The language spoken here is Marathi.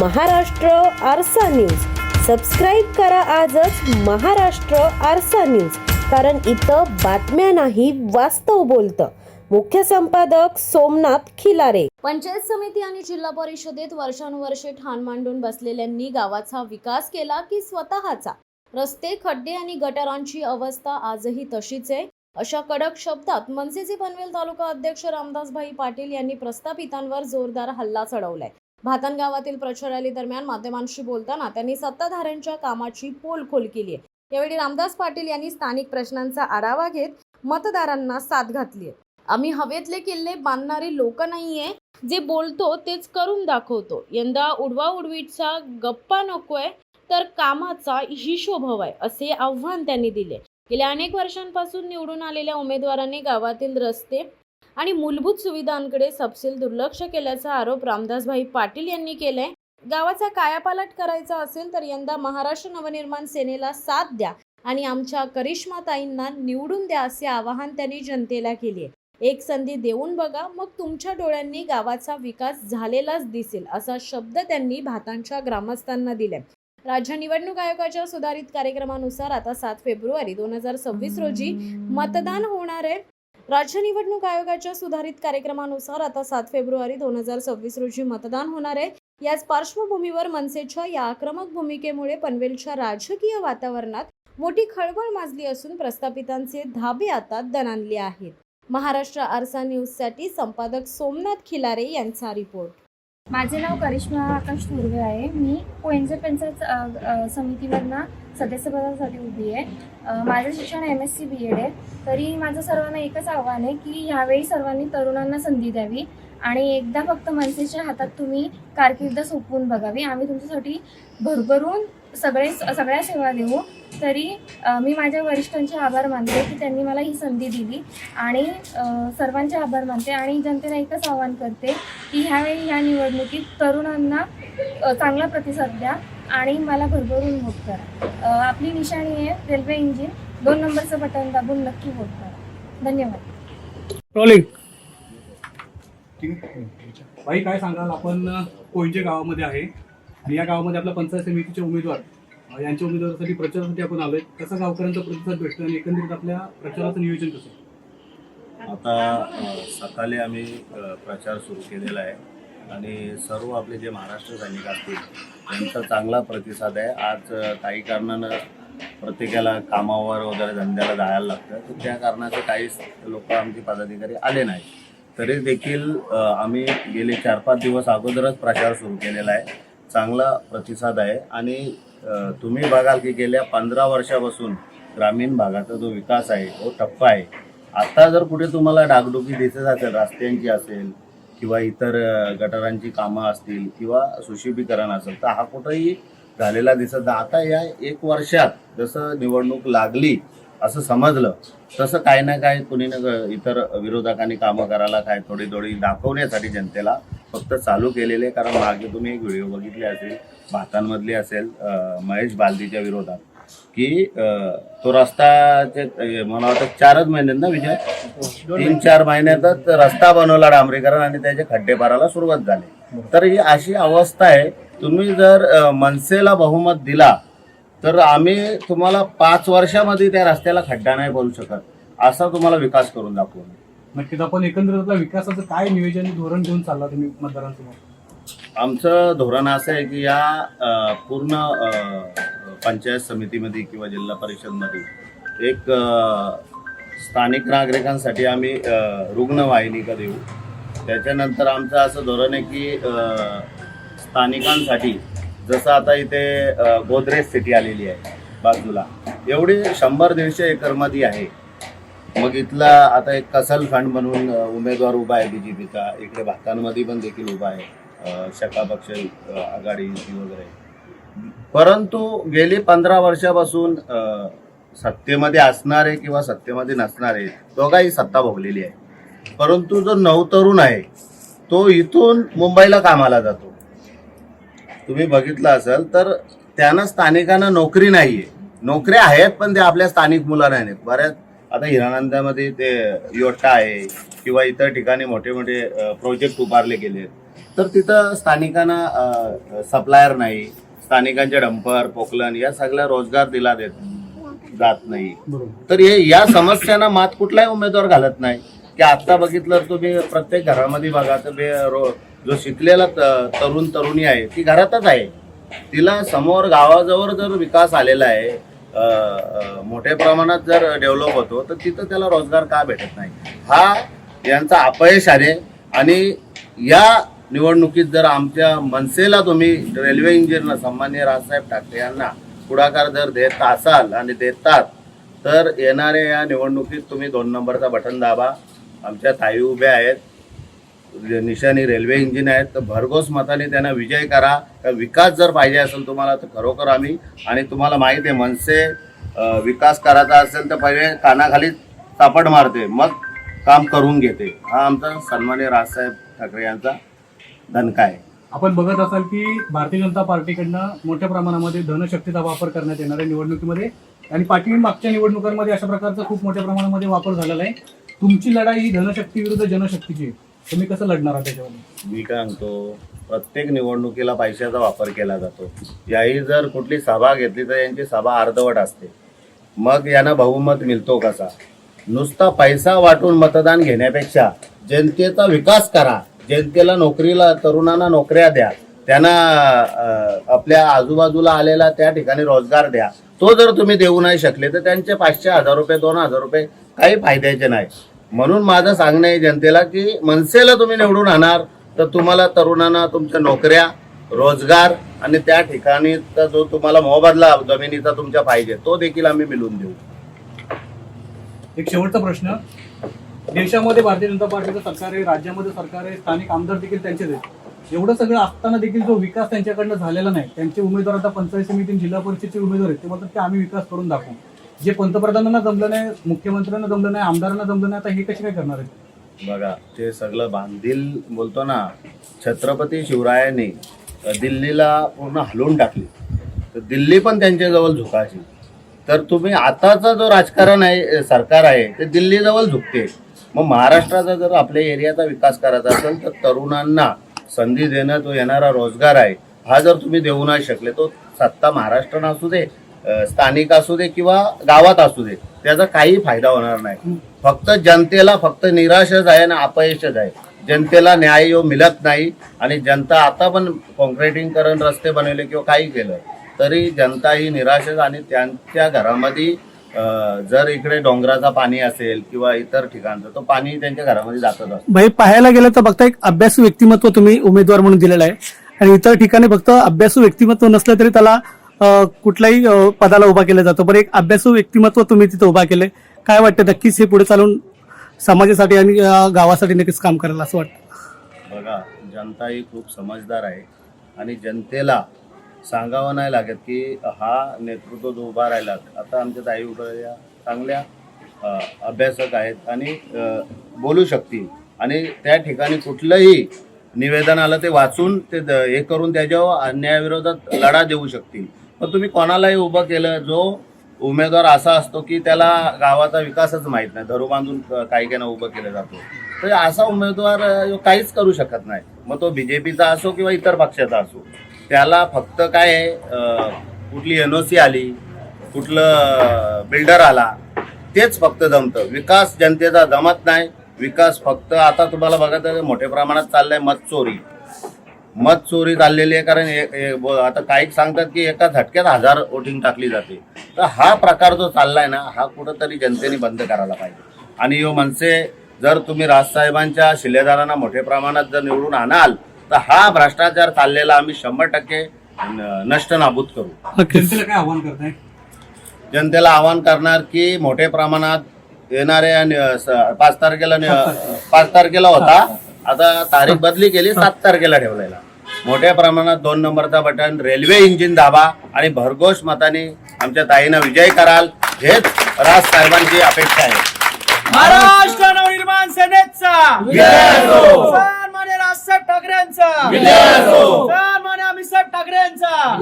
महाराष्ट्र आरसा न्यूज. सबस्क्राईब करा आजच महाराष्ट्र आरसा न्यूज. कारण इथं बातम्या नाही वास्तव बोलतं. मुख्य संपादक सोमनाथ खिलारे. पंचायत समिती आणि जिल्हा परिषदेत वर्षानुवर्षे ठाण मांडून बसलेल्यांनी गावाचा विकास केला की स्वतःचा? रस्ते खड्डे आणि गटारांची अवस्था आजही तशीच आहे. अशा कडक शब्दात मनसेचे पनवेल तालुका अध्यक्ष रामदासभाई पाटील यांनी प्रस्थापितांवर जोरदार हल्ला चढवलाय. भातन गावातील प्रचार रॅली दरम्यान माध्यमांशी बोलताना त्यांनी सत्ताधाऱ्यांच्या कामाची पोलखोल केली आहे. यावेळी रामदास पाटील यांनी स्थानिक प्रश्नांचा आढावा घेत मतदारांना साथ घातली आहे. आम्ही हवेतले किल्ले बांधणारे लोक नाहीये. जे बोलतो तेच करून दाखवतो. यंदा उडवा उडवीचा गप्पा नकोय तर कामाचा हिशोब हवाय असे आव्हान त्यांनी दिले. गेल्या अनेक वर्षांपासून निवडून आलेल्या उमेदवारांनी गावातील रस्ते आणि मूलभूत सुविधांकडे सपशेल दुर्लक्ष केल्याचा आरोप रामदासभाई पाटील यांनी केलाय. गावाचा कायापालट करायचा असेल तर यंदा महाराष्ट्र नवनिर्माण सेनेला साथ द्या आणि आमच्या करिश्माताईंना निवडून द्या असे आवाहन त्यांनी जनतेला केले. एक संधी देऊन बघा मग तुमच्या डोळ्यांनी गावाचा विकास झालेलाच दिसेल असा शब्द त्यांनी भातांच्या ग्रामस्थांना दिलाय. राज्य निवडणूक आयोगाच्या सुधारित कार्यक्रमानुसार आता सात फेब्रुवारी दोन हजार सव्वीस रोजी मतदान होणार आहे. राज्य निवडणूक आयोगाच्या सुधारित कार्यक्रमानुसार आता सात फेब्रुवारी दोन हजार सव्वीस रोजी मतदान होणार आहे. याच पार्श्वभूमीवर मनसेच्या या आक्रमक भूमिकेमुळे पनवेलच्या राजकीय वातावरणात मोठी खळबळ माजली असून प्रस्थापितांचे धाबे आता दणाणले आहेत. महाराष्ट्र आरसा न्यूजसाठी संपादक सोमनाथ खिलारे यांचा रिपोर्ट. माझे नाव करिश्मा आकाश थोरवे आहे. मी कोयंजे पंचायत समितीवरनं सदस्यपदासाठी उभी आहे. माझं शिक्षण M S C B Ed आहे. तरी माझं सर्वांना एकच आव्हान आहे की यावेळी सर्वांनी तरुणांना संधी द्यावी आणि एकदा फक्त मनसेच्या हातात तुम्ही कारकीर्द सोपवून बघावी. आम्ही तुमच्यासाठी भरभरून सगळे सगळ्या सेवा देऊ. तरी मी माझ्या वरिष्ठांचे आभार मानते की त्यांनी मला ही संधी दिली आणि सर्वांचे आभार मानते आणि जनतेला एकच आवाहन करते की ह्यावेळी ह्या निवडणुकीत तरुणांना चांगला प्रतिसाद द्या आणि मला भरभरून वोट करा. आपली निशाणी आहे रेल्वे इंजिन दोन नंबरचं बटन दाबून नक्की वोट करा. धन्यवाद. भाई काय सांगाल? आपण कोयचे गावामध्ये आहे आणि या गावामध्ये आपल्या पंचायत समितीचे उमेदवार यांच्या उमेदवारासाठी प्रचारासाठी आपण आलोय. कसा गावकऱ्यांचा प्रतिसाद भेटतो आणि एकंदरीत आपल्या प्रचाराचं नियोजन कसं आता सकाळी आम्ही प्रचार सुरू केलेला आहे. आणि सर्व आपले जे महाराष्ट्र सैनिक असतील त्यांचा चांगला प्रतिसाद आहे. आज काही कारणानं प्रत्येकाला कामावर वगैरे धंद्याला जायला लागतं. तर त्या कारणाचे काही लोक आमचे पदाधिकारी आले नाही तरी देखील आम्ही गेले चार पाच दिवस अगोदरच प्रचार सुरू केलेला आहे. चांगला प्रतिसाद आहे. आणि तुम्ही बघाल की गेल्या पंधरा वर्षापासून ग्रामीण भागाचा जो विकास आहे तो टप्पा आहे. आता जर कुठे तुम्हाला डागडुगी दिसत असेल रस्त्यांची असेल किंवा इतर गटारांची कामं असतील किंवा सुशोभीकरण असेल तर हा कुठंही झालेला दिसत आता या एक वर्षात जसं निवडणूक लागली असं समजलं तसं काही ना काही कुणी ना इतर विरोधकांनी कामं करायला काय थोडी थोडी दाखवण्यासाठी जनतेला फक्त चालू केलेले कारण मागे तुम्ही एक व्हिडिओ बघितले असेल भातांमधली असेल महेश बालदीच्या विरोधात की तो रस्ताचे मला वाटतं चारच महिन्यात ना विजय? तीन चार महिन्यातच रस्ता बनवला डांबरीकरण आणि त्याचे खड्डे भरायला सुरुवात झाली. तर ही अशी अवस्था आहे. तुम्ही जर मनसेला बहुमत दिला तर आम्ही तुम्हाला पाच वर्षामध्ये त्या रस्त्याला खड्डा नाही बोलू शकत असा तुम्हाला विकास करून दाखवू नक्कीच आपण एकंदरीतला विकासाचं काय नियोजन धोरण घेऊन चालला तुम्ही मतदारांसमोर? आमचं धोरण असं आहे की या पूर्ण पंचायत समितीमध्ये किंवा जिल्हा परिषदमध्ये एक स्थानिक नागरिकांसाठी आम्ही रुग्णवाहिनिका देऊ. त्याच्यानंतर आमचं असं धोरण आहे की स्थानिकांसाठी जसं आता इथे गोदरेज सिटी आलेली आहे बाजूला एवढी शंभर दीडशे एकरमध्ये आहे. मग इथला आता एक कसल फंड म्हणून उमेदवार उभा आहे बीजेपीचा इकडे भातांमध्ये पण देखील उभा आहे. शका पक्ष आघाडीची वगैरे. परंतु गेली पंधरा वर्षापासून सत्तेमध्ये असणारे किंवा सत्तेमध्ये नसणारे दोघाही सत्ता भोगलेली आहे. परंतु जो नवतरुण आहे तो इथून मुंबईला कामाला जातो. तुम्ही बघितलं असेल तर त्यांना स्थानिकांना नोकरी नाहीये. नोकऱ्या आहेत पण ते आपल्या स्थानिक मुलांना नाही बऱ्याच आता हिरानंदामध्ये ते योटा आहे किंवा इतर ठिकाणी मोठे मोठे प्रोजेक्ट उभारले गेले तर तिथं स्थानिकांना सप्लायर नाही स्थानिकांचे डंपर पोकलन या सगळ्या रोजगार दिला देत जात नाही. तर हे या समस्यांना मात कुठलाही उमेदवार घालत नाही. की आता बघितलं तर तुम्ही प्रत्येक घरामध्ये बघा तर जो शिकलेला तरुण तरुणी आहे ती घरातच आहे. तिला समोर गावाजवळ जर विकास आलेला आहे मोठ्या प्रमाणात जर डेव्हलप होतो तर तिथं त्याला रोजगार का भेटत नाही? हा यांचा अपयश आहे. आणि या निवडणुकीत जर आमच्या मनसेला तुम्ही रेल्वे इंजिनियर सन्मान्य राजसाहेब ठाकरे यांना पुढाकार जर देत असाल आणि देतात तर येणाऱ्या या निवडणुकीत तुम्ही दोन नंबरचा बटन दाबा. आमच्या ताई उभ्या आहेत. निशाणी रेल्वे इंजिन आहेत तर भरघोस मताने त्यांना विजय करा. का विकास जर पाहिजे असेल तुम्हाला तर खरोखर आम्ही आणि तुम्हाला माहिती आहे मनसे विकास करायचा असेल तर पहिले कानाखाली चापड मारते मग काम करून घेते. हा आमचा सन्मान्य राजसाहेब ठाकरे यांचा धनका आहे. आपण बघत असाल की भारतीय जनता पार्टीकडनं मोठ्या प्रमाणामध्ये धनशक्तीचा वापर करण्यात येणार आहे निवडणुकीमध्ये आणि पाटील मागच्या निवडणुकांमध्ये अशा प्रकारचा खूप मोठ्या प्रमाणामध्ये वापर झालेला आहे. तुमची लढाई ही धनशक्ती विरुद्ध जनशक्तीची आहे. तुम्ही कसं लढणार आहात मी काय म्हणतो प्रत्येक निवडणुकीला पैशाचा वापर केला जातो. याही जर कुठली सभा घेतली तर यांची सभा अर्धवट असते. मग यांना बहुमत मिळतो कसा? नुसता पैसा वाटून मतदान घेण्यापेक्षा जनतेचा विकास करा. जनतेला नोकरीला तरुणांना नोकऱ्या द्या. त्यांना आपल्या आजूबाजूला आलेला त्या ठिकाणी रोजगार द्या. तो जर तुम्ही देऊ नाही शकले तर त्यांचे पाचशे हजार रुपये दोन हजार रुपये काही फायद्याचे नाही. म्हणून माझं सांगणं आहे जनतेला की मनसेला तुम्ही निवडून आणणार तर तुम्हाला तरुणांना तुमच्या नोकऱ्या रोजगार आणि त्या ठिकाणीचा जो तुम्हाला मोबदला जमिनीचा तुमच्या पाहिजे तो देखील आम्ही मिळवून देऊ. एक शेवटचा प्रश्न. देशामध्ये भारतीय जनता पार्टीचं सरकार आहे राज्यामध्ये सरकार आहे स्थानिक आमदार देखील त्यांचेच आहेत. एवढं सगळं असताना देखील जो विकास त्यांच्याकडनं झालेला नाही त्यांचे उमेदवार आता पंचायत समिती जिल्हा परिषदेचे उमेदवार आहेत ते म्हणतात की आम्ही विकास करून दाखवू. जे पंतप्रधानांना जमलं नाही मुख्यमंत्र्यांना जमलं नाही आमदारांना जमलं नाही आता हे कसे काय करणार आहेत? बघा ते सगळं बांधील बोलतो ना छत्रपती शिवरायांनी दिल्लीला पूर्ण हलवून टाकली. तर दिल्ली पण त्यांच्याजवळ झुकायची. तर तुम्ही आताचा जो राजकारण आहे सरकार आहे ते दिल्लीजवळ झुकते. मग महाराष्ट्राचा जर आपल्या एरियाचा विकास करायचा असेल तर तरुणांना संधी देणं तो येणारा रोजगार आहे. हा जर तुम्ही देऊ नाही शकले तो सत्ता महाराष्ट्रानं असू दे स्थानिक असू दे किंवा गावात असू दे त्याचा काही फायदा होणार नाही. फक्त जनतेला फक्त निराशच आहे ना अपयशच आहे. जनतेला न्याय मिळत नाही आणि जनता आता पण कॉन्क्रिटिंग करून रस्ते बनवले किंवा काही केलं तरी जनता ही निराशच आणि त्यांच्या घरामध्ये जर इकडे डोंगराचा पाणी असेल किंवा इतर ठिकाणचं तो पाणी त्यांच्या घरामध्ये जातच असतं. भाई पाहायला गेलं तर फक्त एक अभ्यासू व्यक्तिमत्व तुम्ही उमेदवार म्हणून दिलेलं आहे. आणि इतर ठिकाणी फक्त अभ्यासू व्यक्तिमत्व नसलं तरी त्याला कुठल्याही पदाला उभा केला जातो पण एक अभ्यासू व्यक्तिमत्व तुम्ही तिथं उभा केले काय वाटतं? नक्कीच हे पुढे चालून समाजासाठी आणि गावासाठी नक्कीच काम करायला असं वाटतं. बघा जनता ही खूप समजदार आहे आणि जनतेला सांगावं नाही लागत की हा नेतृत्व जो उभा राहिला आता आमच्या ताई उभ्या चांगल्या अभ्यासक आहेत आणि बोलू शकतील. आणि त्या ठिकाणी कुठलंही निवेदन आलं ते वाचून ते द- हे करून त्याच्यावर अन्यायाविरोधात लढा देऊ शकतील. मग तुम्ही कोणालाही उभं केलं जो उमेदवार असा असतो की त्याला गावाचा विकासच माहीत नाही धरू बांधून काही काही उभं केलं जातो. तर असा उमेदवार काहीच करू शकत नाही. मग तो बीजेपीचा असो किंवा इतर पक्षाचा असो त्याला फक्त काय आहे, कुठली एन ओ सी आली कुठलं बिल्डर आला तेच फक्त जमतं. विकास जनतेचा जमत नाही. विकास फक्त आता तुम्हाला बघा तर मोठ्या प्रमाणात चाललाय मत चोरी मत चोरी चाललेली आहे कारण आता काही सांगतात की एका झटक्यात हजार वोटिंग टाकली जाते. तर हा प्रकार जो चाललाय ना हा कुठंतरी जनतेने बंद करायला पाहिजे. आणि यो मनसे जर तुम्ही राजसाहेबांच्या शिलेदारांना मोठ्या प्रमाणात जर निवडून आणाल तर हा भ्रष्टाचार चाललेला आम्ही शंभर टक्के न- नष्ट नाबूत करू. जनतेला काय आव्हान करताय? जनतेला आवाहन करणार की मोठ्या प्रमाणात येणाऱ्या पाच तारखेला पाच तारखेला. होता. आता तारीख बदली केली सात तारखेला ठेवलेला. मोठ्या प्रमाणात दोन नंबरचा बटन रेल्वे इंजिन दाबा आणि भरघोष मताने आमच्या ताईनं विजय कराल हेच राज साहेबांची अपेक्षा आहे. महाराष्ट्र नवनिर्माण सेनेचा. राजसाहेब ठाकरेंचा. ठाकरेंचा.